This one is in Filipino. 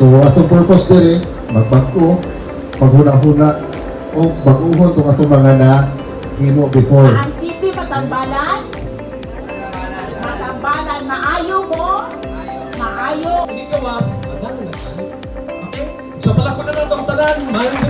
So atong purpose diri magbago, maghuna-huna o baguhon tong atong mga na himo before. Ang TV patambalan. Matambalan, maayo mo. Maayo. Dito ka mas, na? Okay? So palakpakan natong tanan, mayroon din tayo.